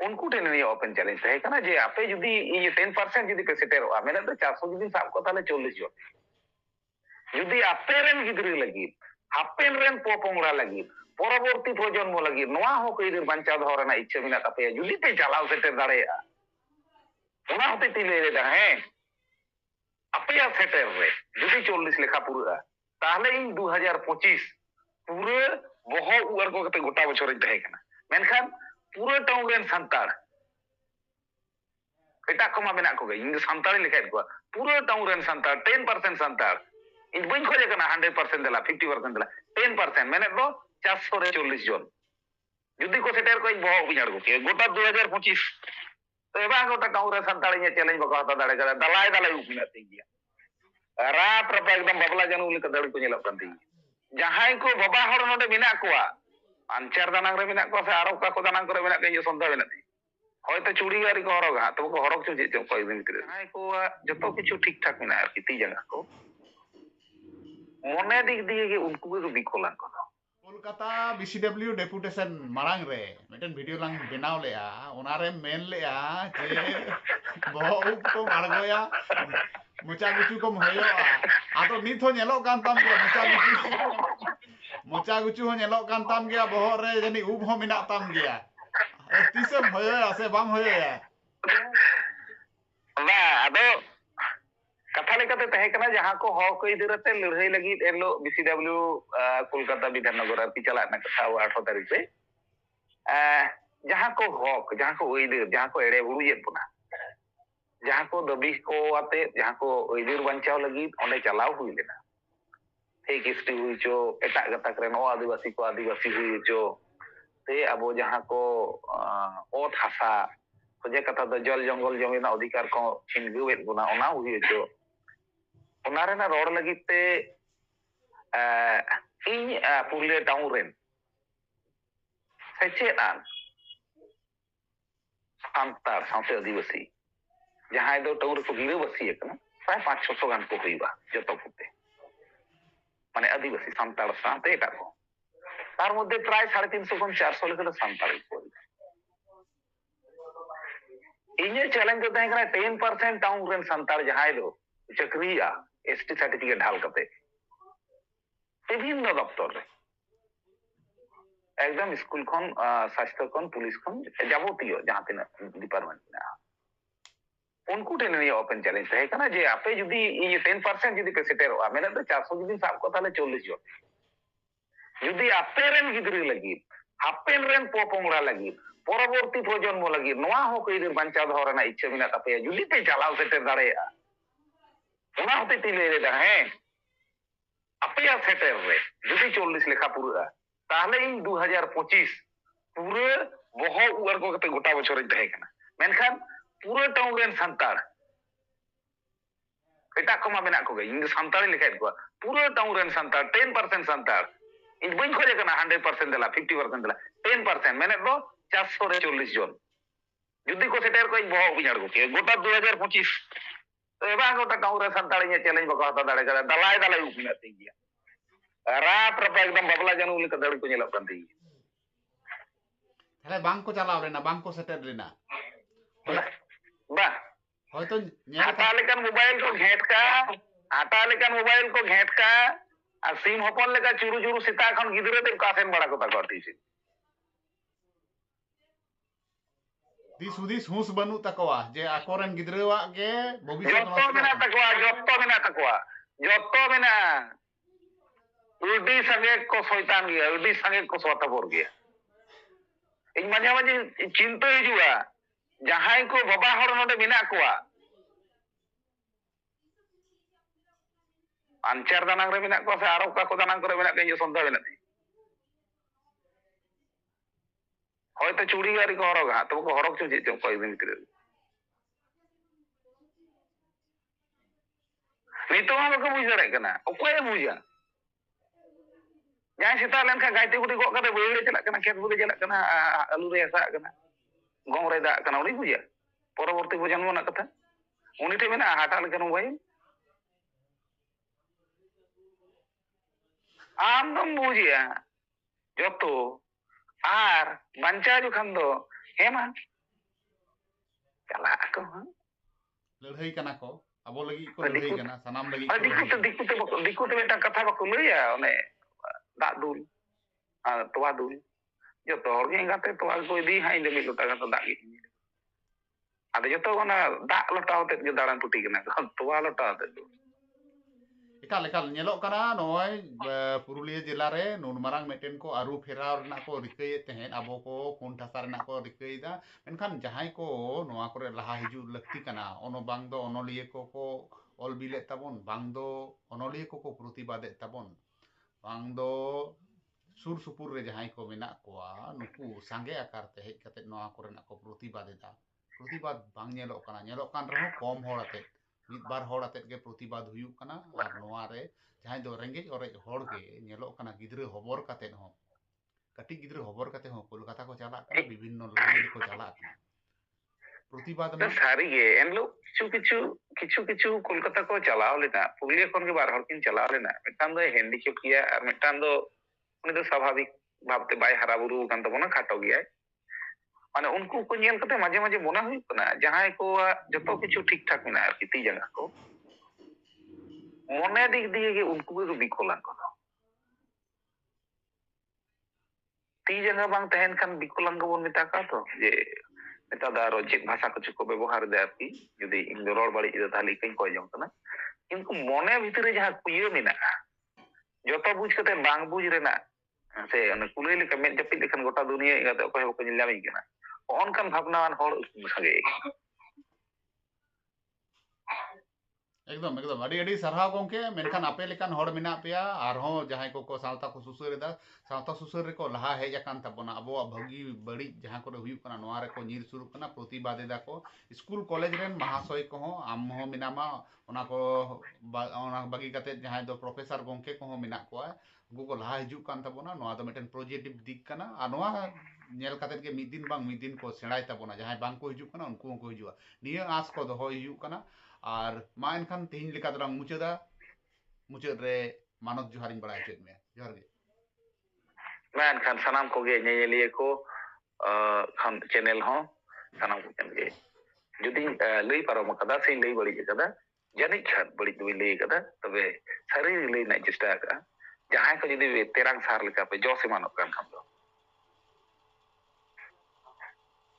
ᱩᱱᱠᱩ ᱴᱷᱮᱱ ᱱᱤᱭᱟᱹ ᱳᱯᱮᱱ ᱪᱮᱞᱮᱧᱡ ᱛᱟᱦᱮᱸ ᱠᱟᱱᱟ ᱡᱮ ᱟᱯᱮ ᱡᱩᱫᱤ ᱴᱮᱱ ᱯᱟᱨᱥᱮᱱᱴ ᱡᱩᱫᱤ ᱯᱮ ᱥᱮᱴᱮᱨᱚᱜᱼᱟ ᱢᱮᱱᱟᱜ ᱫᱚ ᱪᱟᱨᱥᱚ ᱡᱩᱫᱤ ᱥᱟᱵ ᱠᱚ ᱛᱟᱦᱞᱮ ᱪᱚᱞᱞᱤᱥ ᱡᱚᱱ ᱡᱩᱫᱤ ᱟᱯᱮᱨᱮᱱ ᱜᱤᱫᱽᱨᱟᱹ ᱞᱟᱹᱜᱤᱫ ᱦᱟᱯᱮᱱ ᱨᱮᱱ ᱯᱚᱯᱚᱝᱲᱟ ᱞᱟᱹᱜᱤᱫ ᱯᱚᱨᱚᱵᱚᱨᱛᱤ ᱯᱨᱚᱡᱚᱱᱢᱚ ᱞᱟᱹᱜᱤᱫ ᱱᱚᱣᱟ ᱦᱚᱸ ᱠᱟᱹᱭᱫᱟᱹᱨ ᱵᱟᱧᱪᱟᱣ ᱫᱚᱦᱚ ᱨᱮᱱᱟᱜ ᱤᱪᱪᱷᱟᱹ ᱢᱮᱱᱟᱜ ᱛᱟᱯᱮᱭᱟ ᱡᱩᱫᱤ ᱯᱮ ᱪᱟᱞᱟᱣ ᱥᱮᱴᱮᱨ ᱫᱟᱲᱮᱭᱟᱜᱼᱟ ᱚᱱᱟ ᱦᱚᱛᱮ ᱛᱮᱧ ᱞᱟᱹᱭ ᱞᱮᱫᱟ ᱦᱮᱸ ᱟᱯᱮᱭᱟᱜ ᱥᱮᱴᱮᱨ ᱨᱮ ᱡᱩᱫᱤ ᱪᱚᱞᱞᱤᱥ ᱞᱮᱠᱷᱟ ᱯᱩᱨᱟᱹᱜᱼᱟ ᱛᱟᱦᱞᱮ ᱤᱧ ᱫᱩ ᱦᱟᱡᱟᱨ ᱯᱚᱸᱪᱤᱥ ᱯᱩᱨᱟᱹ ᱵᱚᱦᱚᱜ ᱩᱣᱟᱹᱨ ᱠᱚ ᱠᱟᱛᱮ ᱜᱚᱴᱟ ᱵᱚᱪᱷᱚᱨᱤᱧ ᱛᱟᱦᱮᱸ ᱠᱟᱱᱟ ᱢᱮᱱᱠᱷᱟᱱ ᱯᱩᱨᱟᱹ ᱴᱟᱣᱩᱱ ᱨᱮᱱ ᱥᱟᱱᱛᱟᱲ ᱮᱴᱟᱜ ᱠᱚᱢᱟ ᱢᱮᱱᱟᱜ ᱠᱚᱜᱮ ᱤᱧ ᱫᱚ ᱥᱟᱱᱛᱟᱲᱤᱧ ᱞᱮᱠᱷᱟᱭᱮᱫ ᱠᱚᱣᱟ ᱯᱩᱨᱟᱹ ᱴᱟᱣᱩᱱ ᱨᱮᱱ ᱥᱟᱱᱛᱟᱲ ᱴᱮᱱ ᱯᱟᱨᱥᱮᱱᱴ ᱥᱟᱱᱛᱟᱲ ᱤᱧ ᱵᱟᱹᱧ ᱠᱷᱚᱡ ᱠᱟᱱᱟ ᱦᱟᱱᱰᱨᱮᱰ ᱯᱟᱨᱥᱮᱱᱴ ᱫᱮᱞᱟ ᱯᱷᱤᱯᱴᱤ ᱯᱟᱨᱥᱮᱱᱴ ᱫᱮᱞᱟ ᱴᱮᱱ ᱯᱟᱨᱥᱮᱱᱴ ᱢᱮᱱᱮᱫ ᱫᱚ ᱪᱟᱨᱥᱚ ᱨᱮ ᱪᱚᱞᱞᱤᱥ ᱡᱚᱱ ᱡᱩᱫᱤ ᱠᱚ ᱥᱮᱴᱮᱨ ᱠᱚᱜ ᱤᱧ ᱵᱚᱦᱚᱜ ᱵᱟᱹᱧ ᱟᱬᱜᱚ ᱠᱮᱭᱟ ᱜᱚᱴᱟ ᱫᱩ ᱦᱟᱡᱟᱨ ᱯᱚᱸᱪᱤᱥ ᱛᱚ ᱮᱵᱟᱨ ᱜᱚᱴᱟ ᱴᱟᱣᱩᱱ ᱨᱮ ᱥᱟᱱᱛᱟᱲ ᱤᱧᱟᱹᱜ ᱪᱮᱞᱮᱧᱡ ᱵᱟᱠᱚ ᱦᱟᱛᱟᱣ ᱫᱟᱲᱮ ᱠᱟᱫᱟ ᱫᱟᱞᱟᱭ ᱫᱟᱞᱟᱭ ᱩᱵ ᱢᱮᱱᱟᱜ ᱛᱤᱧ ᱜᱮᱭᱟ ᱨᱟᱯ ᱨᱟᱯᱟ ᱮᱠᱫᱚᱢ ᱵᱟᱵᱞᱟ ᱡᱟᱹᱱᱩᱢ ᱞᱮᱠᱟ ᱫᱟᱲᱮ ᱠᱚ ᱧᱮᱞᱚᱜ ᱠᱟᱱ ᱛᱤᱧ ᱡᱟᱦᱟᱸᱭ ᱠᱚ ᱵᱟᱵᱟ ᱦᱚᱲ ᱱᱚᱰᱮ ᱢᱮᱱᱟᱜ ᱠᱚᱣᱟ ancer tanang re minak kose arok ka ko tanang kore minak kenyo sonda minati. Hoi curi hari ko horok ha, tapi ko horok cuci cuci ko izin kiri. Hai ko eh, wa ke cuci tik tak minak arki ti jangak ko. Mone dik dike ke unku ke kubi kolang ko Kolkata BCW deputation marang re, meten video lang binau le ya, onare men le ya, ke bawa uk ko margo ya, mucha gucu ko mhoyo ya, ato nitho nyelok kantam ko mucha gucu मोचा गुचू नेलो ताम गया बहोर रे जनी उब हो मिना ताम गया तीसम होयो या से बाम होयो या ना अबे कथा लेकर तो तहे करना जहाँ को हो कोई इधर से लड़ाई लगी एलो बीसीडब्ल्यू कोलकाता विधाननगर अभी चला ना कथा वो आठ तारीख से जहाँ को हो जहाँ को वही इधर जहाँ को एड़े जेब पुना जहाँ को दबिश को आते जहाँ को इधर बचाव लगी उन्हें चलाव हुई लेना ᱮᱭ ᱠᱤᱥᱴᱤ ᱦᱩᱭ ᱦᱚᱪᱚ ᱮᱴᱟᱜ ᱜᱟᱛᱟᱠ ᱨᱮᱱ ᱚ ᱟᱹᱫᱤᱵᱟᱹᱥᱤ ᱠᱚ ᱟᱹᱫᱤᱵᱟᱹᱥᱤ ᱦᱩᱭ ᱦᱚᱪᱚ ᱥᱮ ᱟᱵᱚ ᱡᱟᱦᱟᱸ ᱠᱚ ᱚᱛ ᱦᱟᱥᱟ ᱥᱚᱡᱷᱮ ᱠᱟᱛᱷᱟ ᱫᱚ ᱡᱚᱞ ᱡᱚᱝᱜᱚᱞ ᱡᱚᱢᱤ ᱨᱮᱱᱟᱜ ᱚᱫᱷᱤᱠᱟᱨ ᱠᱚ ᱪᱷᱤᱱᱜᱟᱹᱣᱮᱫ ᱵᱚᱱᱟ ᱚᱱᱟ ᱦᱩᱭ ᱦᱚᱪᱚ ᱚᱱᱟ ᱨᱮᱱᱟᱜ ᱨᱚᱲ ᱞᱟᱹᱜᱤᱫ ᱛᱮ ᱤᱧ ᱯᱩᱨᱩᱞᱤᱭᱟᱹ ᱴᱟᱣᱩᱱ ᱨᱮᱱ ᱥᱮᱪᱮᱫ ᱟᱱ ᱥᱟᱱᱛᱟᱲ ᱥᱟᱶᱛᱮ ᱟᱹᱫᱤᱵᱟᱹᱥᱤ ᱡᱟᱦᱟᱸᱭ ᱫᱚ ᱴᱟᱣᱩᱱ ᱨᱮᱠᱚ ᱜᱤᱨᱟᱹᱵᱟᱹᱥᱤ ᱟᱠᱟᱱᱟ ᱯᱨᱟᱭ ᱯᱟᱸᱪ ᱪᱷᱚᱥᱚ ᱜᱟᱱ ᱠᱚ ᱦᱩᱭᱩᱜᱼᱟ ᱡᱚᱛᱚ ᱠᱚᱛᱮ মানে আদিবাসী সান্তাল সাঁতে এটা কম তার মধ্যে প্রায় সাড়ে তিনশো কম চারশো লোকেরা সান্তালি পড়ি ᱤᱧᱟᱹᱜ ᱪᱮᱞᱮᱧᱡᱽ ᱫᱚ ᱛᱟᱦᱮᱸ ᱠᱟᱱᱟ ᱴᱮᱱ ᱯᱟᱨᱥᱮᱱᱴ ᱴᱟᱣᱩᱱ ᱨᱮᱱ ᱥᱟᱱᱛᱟᱲ ᱡᱟᱦᱟᱸᱭ ᱫᱚ ᱪᱟᱹᱠᱨᱤᱭᱟ ᱮᱥᱴᱤ ᱥᱟᱨᱴᱤᱯᱷᱤᱠᱮᱴ ᱰᱷᱟᱞ ᱠᱟᱛᱮ ᱵᱤᱵᱷᱤᱱᱱᱚ ᱫᱚᱯᱛᱚᱨ ᱨᱮ ᱮᱠᱫᱚᱢ ᱥᱠᱩᱞ ᱠᱷᱚᱱ ᱥᱟᱥᱛᱷᱚ ᱠᱷᱚᱱ ᱯᱩᱞᱤᱥ ᱠᱷᱚᱱ ᱡᱟᱵᱚᱛᱤᱭᱚ ᱡᱟᱦᱟᱸ ᱛᱤᱱᱟᱹᱜ ᱰᱤᱯᱟᱨᱴᱢᱮᱱᱴ ᱢᱮᱱᱟᱜᱼᱟ অনকুট এনি ওপেন চ্যালেঞ্জ হেকানা যে আপে যদি 10% যদি সেট করে মেনে তো 400 দিন সব কথালে চলল যো যদি আপেরেন গিদ্র লাগি হাপেন রে পপংড়া লাগি পরবর্তিত ভজন লাগি নয়া হ কইদর বাঁচা ধরনা ইচ্ছা বিনা তাপে যদি তে চালাও সেট করে দারে হ্যাঁ আপে সেটরে যদি 40 লিখা পুরো তাহলে ই 2025 পুরো বহো উয়ার কোতে গোটা বছরই তে হেকানা মেনখান ᱯᱩᱨᱟᱹ ᱴᱟᱣᱩᱱ ᱨᱮᱱ ᱥᱟᱱᱛᱟᱲ ᱮᱴᱟᱜ ᱠᱚᱢᱟ ᱢᱮᱱᱟᱜ ᱠᱚᱜᱮ ᱤᱧ ᱫᱚ ᱥᱟᱱᱛᱟᱲᱤᱧ ᱞᱮᱠᱷᱟᱭᱮᱫ ᱠᱚᱣᱟ ᱯᱩᱨᱟᱹ ᱴᱟᱣᱩᱱ ᱨᱮᱱ ᱥᱟᱱᱛᱟᱲ ᱴᱮᱱ ᱯᱟᱨᱥᱮᱱ ᱥᱟᱱᱛᱟᱲ ᱤᱧ ᱵᱟᱹᱧ ᱠᱷᱚᱡ ᱠᱟᱱᱟ ᱦᱟᱱᱰᱨᱮᱰ ᱯᱟᱨᱥᱮᱱ ᱫᱮᱞᱟ ᱯᱷᱤᱯᱴᱤ ᱯᱟᱨᱥᱮᱱ ᱫᱮᱞᱟ ᱴᱮᱱ ᱯᱟᱨᱥᱮᱱ ᱢᱮᱱᱮᱫ ᱫᱚ ᱪᱟᱨᱥᱚ ᱨᱮ ᱪᱚᱞᱞᱤᱥ ᱡᱚᱱ ᱡᱩᱫᱤ ᱠᱚ ᱥᱮᱴᱮᱨ ᱠᱚ ᱤᱧ ᱵᱚᱦᱚᱜ ᱵᱟᱹᱧ ᱟᱬᱜᱚ ᱠᱮᱭᱟ ᱜᱚᱴᱟ ᱫᱩ ᱦᱟᱡᱟᱨ ᱯᱚᱸᱪᱤᱥ ᱮᱵᱟᱝ ᱜᱚᱴᱟ ᱴᱟᱣᱩᱱ ᱨᱮ ᱥᱟᱱᱛᱟᱲ ᱤᱧᱟᱹᱜ ᱪᱮᱞᱮᱧᱡ ᱵᱟᱠᱚ ᱦᱟᱛᱟᱣ ᱫᱟᱲᱮ ᱠᱟᱫᱟ ᱫᱟᱞᱟᱭ ᱫᱟᱞᱟᱭ ᱩᱯ ᱢᱮᱱᱟᱜ ᱛᱤᱧ ᱜᱮᱭᱟ ᱨᱟᱛ ᱨᱟᱯᱟ ᱮᱠᱫᱚᱢ ᱵᱟᱵᱞᱟ ᱡᱟᱹᱱᱩᱢ ᱞᱮᱠᱟ ᱫᱟᱲᱮ ᱠᱚ ᱧᱮᱞᱚᱜ ᱠᱟᱱ ᱛᱤᱧ ᱜᱮᱭᱟ ᱛᱟᱦᱞᱮ ᱵᱟᱝ ᱠᱚ ᱪᱟᱞᱟᱣ ᱞᱮᱱᱟ ᱵᱟᱝ ᱠᱚ ᱥᱮᱴᱮᱨ ᱞᱮᱱᱟ бах হয়তো নতুন আতালেকান মোবাইল কো ঘেটকা আতালেকান মোবাইল কো ঘেটকা আর সিম হপল লাগা চুরু চুরু সিতা এখন গিদরেতে কাফেন বড়া কথা কর দিছে দি সুদিস হুঁস বনু তাকওয়া জে আকোরেন গিদরেওয়া গে ভবিष्यত লসত জত মেনাতকওয়া জত মেনাতকওয়া জত মেনাহ উইবি সাঙ্গে কো শয়তান গিয়া উইবি সাঙ্গে কো সতা পড় গিয়া ইন মান্যামা জি চিন্তা হিজুয়া ᱡᱟᱦᱟᱸᱭ ᱠᱚ ᱵᱟᱵᱟ ᱦᱚᱲ ᱱᱚᱰᱮ ᱢᱮᱱᱟᱜ ᱠᱚᱣᱟ ᱟᱱᱪᱟᱨ ᱫᱟᱱᱟᱝ ᱨᱮ ᱢᱮᱱᱟᱜ ᱠᱚᱣᱟ ᱥᱮ ᱟᱨᱚ ᱚᱠᱟ ᱠᱚ ᱫᱟᱱᱟᱝ ᱠᱚᱨᱮ ᱢᱮᱱᱟᱜ ᱠᱚᱣᱟ ᱤᱧ ᱥᱚᱱᱫᱷᱟ ᱢᱮᱱᱟᱜ ᱛᱤᱧ ᱦᱚᱭᱛᱚ ᱪᱩᱲᱤ ᱜᱟᱹᱨᱤ ᱠᱚ ᱦᱚᱨᱚᱜᱟ ᱦᱟᱸᱜ ᱛᱚᱵᱮ ᱠᱚ ᱦᱚᱨᱚᱜ ᱪᱚ ᱪᱮᱫ ᱪᱚᱝ ᱠᱚᱭᱮᱠ ᱫᱤᱱ ᱵᱷᱤᱛᱨᱤ ᱨᱮ ᱱᱤᱛᱚᱜ ᱦᱚᱸ ᱵᱟᱠᱚ ᱵᱩᱡ ᱫᱟᱲᱮᱭᱟᱜ ᱠᱟᱱᱟ ᱚᱠᱚᱭᱮ ᱵᱩᱡᱟ ᱡᱟᱦᱟᱸᱭ ᱥᱮᱛᱟᱜ ᱞᱮᱱᱠᱷᱟᱱ ᱜᱟᱭᱛᱮ ᱜᱩᱴᱤ ᱜᱚᱜ ᱠᱟᱛᱮ ᱵᱟᱹᱭᱦᱟᱹᱲᱮ ᱪᱟᱞᱟᱜ ᱠᱟᱱᱟ ᱠᱷᱮᱛ ᱵᱩᱫᱮ ᱪᱟᱞᱟᱜ ᱠᱟᱱᱟ ᱟᱹᱞᱩ ᱨᱮ ᱦᱟᱥᱟᱜ ᱠᱟᱱᱟ ᱜᱚᱝᱨᱮ ᱫᱟᱜ ᱠᱟᱱᱟ ᱩᱱᱤ ᱵᱩᱡᱟ ᱯᱚᱨᱚᱵᱚᱨᱛᱤ ᱯᱨᱚᱡᱚᱱᱢᱚ ᱨᱮᱱᱟᱜ ᱠᱟᱛᱷᱟ ᱩᱱᱤ ᱴᱷᱮᱱ ᱢᱮᱱᱟᱜᱼᱟ ᱦᱟᱛᱟᱣ ᱞᱮᱠᱟᱱ ᱢᱳᱵᱟᱭᱤᱞ ᱟᱢ ᱫᱚᱢ ᱵᱩᱡᱮᱜᱼᱟ ᱡᱚᱛᱚ ᱟᱨ ᱵᱟᱧᱪᱟᱣ ᱡᱚᱠᱷᱟᱱ ᱫᱚ ᱦᱮᱸᱢᱟ ᱪᱟᱞᱟᱜ ᱟᱠᱚ ᱦᱟᱸᱜ ᱞᱟᱹᱲᱦᱟᱹᱭ ᱠᱟᱱᱟ ᱠᱚ ᱟᱵᱚ ᱞᱟᱹᱜᱤᱫ ᱠᱚ ᱞᱟᱹᱲᱦᱟᱹᱭ ᱠᱟᱱᱟ ᱥᱟᱱᱟᱢ ᱞᱟᱹᱜᱤᱫ ᱠᱚ ᱫᱤᱠᱩᱛᱮ ᱫᱤᱠᱩᱛᱮ ᱫᱤᱠᱩᱛᱮ ᱢᱤᱫᱴᱟᱝ ᱠᱟᱛᱷᱟ ᱵᱟᱠᱚ ᱞᱟᱹᱭᱟ ᱚᱱᱮ ᱫᱟᱜ ᱫᱩᱞ ᱟᱨ ᱛᱚᱣᱟ ᱫᱩᱞ ᱡᱚᱛᱚ ᱮᱸᱜᱟᱛᱮ ᱛᱚᱣᱟ ᱠᱚ ᱤᱫᱤ ᱦᱟᱸᱜ ᱤᱧ ᱫᱚ ᱢᱤᱫ ᱞᱚᱴᱟ ᱜᱟᱱ ᱫᱟᱜ ᱜᱤᱧ ᱟᱫᱚ ᱡᱚᱛᱚ ᱚᱱᱟ ᱫᱟᱜ ᱞᱚᱴᱟᱣ ᱛᱮᱫ ᱜᱮ ᱫᱟᱬᱟᱱ ᱯᱩᱴᱤ ᱠᱟᱱᱟ ᱠᱚ ᱛᱚᱣᱟ ᱞᱚᱴᱟᱣ ᱛᱮᱫ ᱫᱚ ᱮᱠᱟᱞ ᱮᱠᱟᱞ ᱧᱮᱞᱚᱜ ᱠᱟᱱᱟ ᱱᱚᱜᱼᱚᱭ ᱯᱩᱨᱩᱞᱤᱭᱟᱹ ᱡᱮᱞᱟ ᱨᱮ ᱱᱩᱱ ᱢᱟᱨᱟᱝ ᱢᱤᱫᱴᱮᱱ ᱠᱚ ᱟᱹᱨᱩ ᱯᱷᱮᱨᱟᱣ ᱨᱮᱱᱟᱜ ᱠᱚ ᱨᱤᱠᱟᱹᱭᱮᱫ ᱛᱟᱦᱮᱸᱫ ᱟᱵᱚ ᱠᱚ ᱯᱩᱱ ᱴᱷᱟᱥᱟ ᱨᱮᱱᱟᱜ ᱠᱚ ᱨᱤᱠᱟᱹᱭᱮᱫᱟ ᱢᱮᱱᱠᱷᱟᱱ ᱡᱟᱦᱟᱸᱭ ᱠᱚ ᱱᱚᱣᱟ ᱠᱚᱨᱮ ᱞᱟᱦᱟ ᱦᱤᱡᱩᱜ ᱞᱟᱹᱠᱛᱤ ᱠᱟᱱᱟ ᱚᱱᱚ ᱵᱟᱝ ᱫᱚ ᱚᱱᱚᱞᱤᱭᱟᱹ ᱠᱚᱠᱚ ᱚᱞ ᱵᱤᱞᱮᱫ ᱛᱟᱵᱚᱱ ᱵᱟᱝ ᱫᱚ ᱚᱱᱚᱞᱤᱭᱟᱹ ᱠᱚᱠᱚ ᱯᱨᱚᱛᱤᱵᱟᱫᱮᱫ ᱛᱟᱵᱚᱱ ᱵᱟᱝ ᱫᱚ सुरसुपुर को नुकु संगे आकार तेजे को प्रतिबदेदाबाद कम होतेबाद रेगे और गिद्र हबर कटी गिद्र हबर कलकता को चला विभिन्न लाइन को चलना सारे कलकता को चलाव लेना पुलिया चलाव लेना हेंडिकेप ᱩᱱᱤ ᱫᱚ ᱥᱟᱵᱷᱟᱵᱤᱠ ᱵᱷᱟᱵᱛᱮ ᱵᱟᱭ ᱦᱟᱨᱟ ᱵᱩᱨᱩ ᱟᱠᱟᱱ ᱛᱟᱵᱚᱱᱟ ᱠᱷᱟᱴᱚ ᱜᱮᱭᱟᱭ ᱢᱟᱱᱮ ᱩᱱᱠᱩ ᱠᱚ ᱧᱮᱞ ᱠᱟᱛᱮ ᱢᱟᱡᱷᱮ ᱢᱟᱡᱷᱮ ᱢᱚᱱᱮ ᱦᱩᱭᱩᱜ ᱠᱟᱱᱟ ᱡᱟᱦᱟᱸᱭ ᱠᱚᱣᱟᱜ ᱡᱚᱛᱚ ᱠᱤᱪᱷᱩ ᱴᱷᱤᱠ ᱴᱷᱟᱠ ᱢᱮᱱᱟᱜᱼᱟ ᱟᱨᱠᱤ ᱛᱤ ᱡᱟᱸᱜᱟ ᱠᱚ ᱢᱚᱱᱮ ᱫᱤᱠ ᱫᱤᱭᱮ ᱜᱮ ᱩᱱᱠᱩ ᱜᱮᱠᱚ ᱵᱤᱠᱚᱞᱟᱝᱜᱚ ᱫᱚ ᱛᱤ ᱡᱟᱸᱜᱟ ᱵᱟᱝ ᱛᱟᱦᱮᱱ ᱠᱷᱟᱱ ᱵᱤᱠᱚᱞᱟᱝᱜᱚ ᱵᱚᱱ ᱢᱮᱛᱟ ᱠᱚᱣᱟ ᱛᱚ ᱡᱮ ᱱᱮᱛᱟᱨ ᱫᱚ ᱟᱨᱚ ᱪᱮᱫ ᱵᱷᱟᱥᱟ ᱠᱚᱪᱚ ᱠᱚ ᱵᱮᱵᱚᱦᱟᱨ ᱮᱫᱟ ᱟᱨᱠᱤ ᱡᱩᱫᱤ ᱤᱧ ᱫᱚ ᱨᱚᱲ ᱵᱟᱹᱲᱤᱡ ᱮᱫᱟ ᱛᱟᱦᱞᱮ ᱤᱠᱟᱹᱧ ᱠᱚᱭ ᱡᱚᱝ ᱠᱟᱱᱟ ᱠᱤᱱᱛᱩ ᱢᱚᱱᱮ ᱵᱷᱤᱛᱨᱤ ᱡᱟᱦᱟᱸ ᱠᱩᱭᱟᱹ ᱢᱮᱱᱟᱜᱼᱟ ᱡᱚᱛᱚ ᱵᱩᱡ ᱠᱟᱛᱮ ᱵᱟᱝ ᱵᱩᱡ ᱨᱮᱱᱟᱜ ᱥᱮ ᱠᱩᱞᱟᱹᱭ ᱞᱮᱠᱟ ᱢᱮᱫ ᱡᱟᱹᱯᱤᱫ ᱞᱮᱠᱷᱟᱱ ᱜᱚᱴᱟ ᱫᱩᱱᱤᱭᱟᱹ ᱮᱸᱜᱟᱛᱚᱜ ᱚᱠᱚᱭ ᱦᱚᱸ ᱵᱟᱠᱚ ᱧᱮᱞ ᱧᱟᱢᱤᱧ ᱠᱟᱱᱟ ᱦᱚᱜᱼᱚᱱᱠᱟᱱ ᱵᱷᱟᱵᱽᱱᱟ ᱦᱚᱲ ᱥᱟᱸᱜᱮ একদম একদম আদি আদি সারাহাও কমকে মেনখান আপে লাগান হড় মিনা পেয়া আর হো জহায়কোকো শান্তা কুসুসুর রেদা শান্তা সুসুর রেকো লহা হে যাকান তাবোনা আবোয়া ভগী বড়ি জহাকরে হিউকানা নওয়ারেকো নীর শুরুকানা প্রতিবাদে দাকো স্কুল কলেজ রে মহাসয় কো হ আমমহ মিনামা ওনাকো বা ওনা বগি কতে জহায়দো প্রফেসর বংকে কো হ মিনা কোয়া গুগো লহা হিজুকান তাবোনা নওয়াদো মিতেন প্রজেক্টিভ দিককানা আর নওয়ায়েল কতেকে মিদিন বাং মিদিন কো শেড়াই তাবোনা জহায় বাংকো হিজুককানা উনকো উনকো হিজুয়া নিয়া আসকো দহ হিউকানা ᱟᱨ ᱢᱟ ᱮᱱᱠᱷᱟᱱ ᱛᱮᱦᱮᱧ ᱞᱮᱠᱟ ᱫᱚᱞᱟᱝ ᱢᱩᱪᱟᱹᱫᱟ ᱢᱩᱪᱟᱹᱫ ᱨᱮ ᱢᱟᱱᱚᱛ ᱡᱚᱦᱟᱨᱤᱧ ᱵᱟᱲᱟᱭ ᱦᱚᱪᱚᱭᱮᱫ ᱢᱮᱭᱟ ᱡᱚᱦᱟᱨ ᱜᱮ ᱢᱟ ᱮᱱᱠᱷᱟᱱ ᱥᱟᱱᱟᱢ ᱠᱚᱜᱮ ᱧᱮᱧᱮᱞᱤᱭᱟᱹ ᱠᱚ ᱠᱷᱟᱱ ᱪᱮᱱᱮᱞ ᱦᱚᱸ ᱥᱟᱱᱟᱢ ᱠᱚᱜᱮ ᱡᱩᱫᱤ ᱞᱟᱹᱭ ᱯᱟᱨᱚᱢ ᱠᱟᱫᱟ ᱥᱮ ᱞᱟᱹᱭ ᱵᱟᱹᱲᱤᱡ ᱠᱟᱫᱟ ᱡᱟᱹᱱᱤᱡ ᱠᱷᱟᱱ ᱵᱟᱹᱲᱤᱡ ᱫᱚᱧ ᱞᱟᱹᱭ ᱠᱟᱫᱟ ᱛᱚᱵᱮ ᱥᱟᱹᱨᱤ ᱞᱟᱹᱭ ᱨᱮᱱᱟᱜ ᱪᱮᱥᱴᱟ ᱟᱠᱟᱜᱼᱟ ᱡᱟᱦᱟᱸᱭ ᱠᱚ ᱡᱩᱫᱤ ᱛᱮᱨᱟᱝ ᱥᱟᱨ ᱞᱮᱠᱟ ᱯᱮ ᱡᱚᱥ ᱮᱢᱟᱱᱚᱜ ᱠᱟᱱ ᱠᱷᱟᱱ ᱫᱚ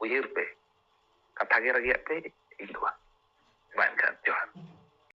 ᱩᱭᱦᱟᱹᱨ ᱯᱮ ᱠᱟᱛᱷᱟ ᱜᱮ ᱨᱟᱹᱜᱤᱭᱟᱜ ᱯᱮ ᱤᱧ ᱫᱚ ᱵᱟᱝ 晚餐就好。